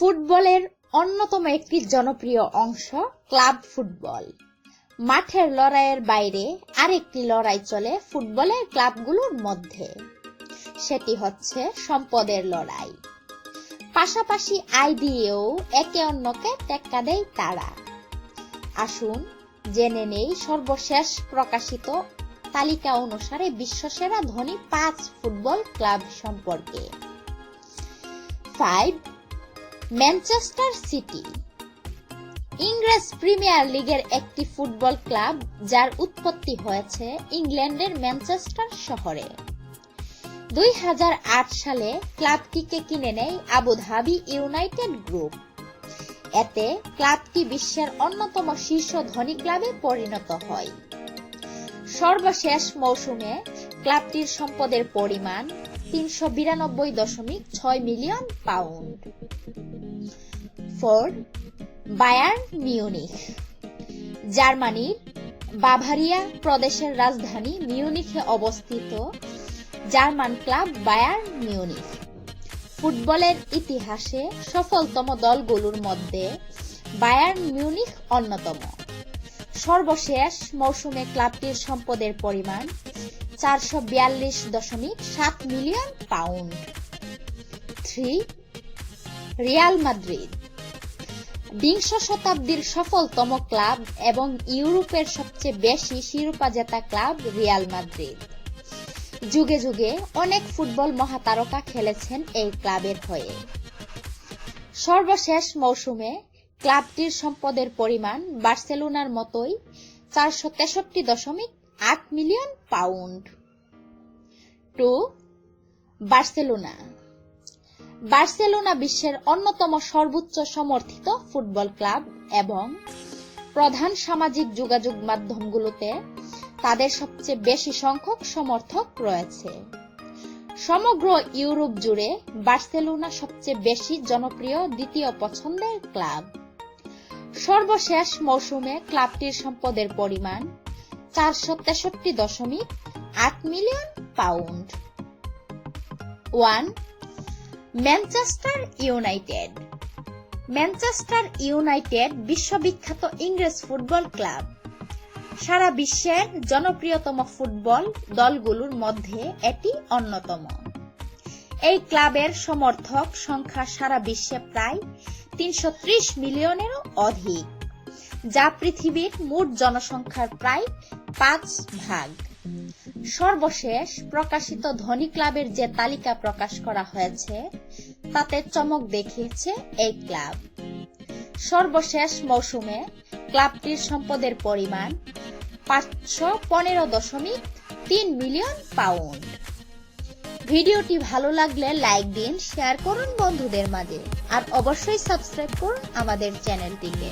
ফুটবলের অন্যতম একটি জনপ্রিয় অংশ ক্লাব ফুটবল। মাঠের লড়াইয়ের বাইরে আরেকটি লড়াই চলে ফুটবলের ক্লাবগুলোর মধ্যে। সেটি হচ্ছে সম্পদের লড়াই। পাশাপাশি আয় দিয়েও একে অন্যকে টেক্কা দেয় তারা। আসুন জেনে নেই সর্বশেষ প্রকাশিত তালিকা অনুসারে বিশ্বসেরা ধনী পাঁচ ফুটবল ক্লাব সম্পর্কে। ফাইভ ম্যানচেস্টার সিটি ইংরেজ প্রিমিয়ার লিগের একটি ফুটবল ক্লাব যার উৎপত্তি হয়েছে ইংল্যান্ডের ম্যানচেস্টার শহরে। দুই হাজার আট সালে ক্লাবটিকে কিনে নেয় আবুধাবি ইউনাইটেড গ্রুপ। এতে ক্লাবটি বিশ্বের অন্যতম শীর্ষ ধনী ক্লাবে পরিণত হয়। সর্বশেষ মৌসুমে ক্লাবটির সম্পদের পরিমাণ তিনশো বিরানব্বই দশমিক ছয় million pound. Four Bayern Munich, জার্মানির বাভারিয়া প্রদেশের রাজধানী মিউনিখে অবস্থিত জার্মান ক্লাব বায়ার মিউনিখ। ফুটবলের ইতিহাসে সফলতম দলগুলোর মধ্যে বায়ার মিউনিখ অন্যতম। সর্বশেষ মৌসুমে ক্লাবটির সম্পদের পরিমাণ চারশো বিয়াল্লিশ দশমিক সাত million pound. Three, Real Madrid. বিংশ শতাব্দীর সফলতম ক্লাব এবং ইউরোপের সবচেয়ে বেশি শিরোপা জেতা ক্লাব রিয়াল মাদ্রিদ। যুগে যুগে অনেক ফুটবল মহাতারকা খেলেছেন এই ক্লাবের হয়ে। সর্বশেষ মৌসুমে ক্লাবটির সম্পদের পরিমাণ বার্সেলোনার মতোই চারশো তেষট্টি দশমিক আট million pound. Two, Barcelona. Barcelona বিশ্বের অন্যতম সর্বোচ্চ সমর্থিত ফুটবল ক্লাব এবং প্রধান সামাজিক যোগাযোগ মাধ্যমগুলোতে তাদের সবচেয়ে বেশি সংখ্যক সমর্থক রয়েছে। সমগ্র ইউরোপ জুড়ে বার্সেলোনা সবচেয়ে বেশি জনপ্রিয় দ্বিতীয় পছন্দের ক্লাব। সর্বশেষ মৌসুমে ক্লাবটির সম্পদের পরিমাণ চারশো তেষট্টি দশমিক আট million pound. One, Manchester United. Manchester United বিশ্ববিখ্যাত ইংরেজ ফুটবল ক্লাব। সারা বিশ্বের জনপ্রিয়তম ফুটবল দলগুলোর মধ্যে এটি অন্যতম। এই ক্লাবের সমর্থক সংখ্যা সারা বিশ্বে প্রায় তিনশো ত্রিশ মিলিয়নেরও অধিক, যা পৃথিবীর মোট জনসংখ্যার প্রায় পাঁচ ভাগ। সর্বশেষ প্রকাশিত ধনী ক্লাবের যে তালিকা প্রকাশ করা হয়েছে তাতে চমক দেখিয়েছে এই ক্লাব। সর্বশেষ মৌসুমে ক্লাবটির সম্পদের পরিমাণ পাঁচশো পনেরো দশমিক তিন মিলিয়ন পাউন্ড। ভিডিওটি ভালো লাগলে লাইক দিন, শেয়ার করুন বন্ধুদের মাঝে, আর অবশ্যই সাবস্ক্রাইব করুন আমাদের চ্যানেলটিকে।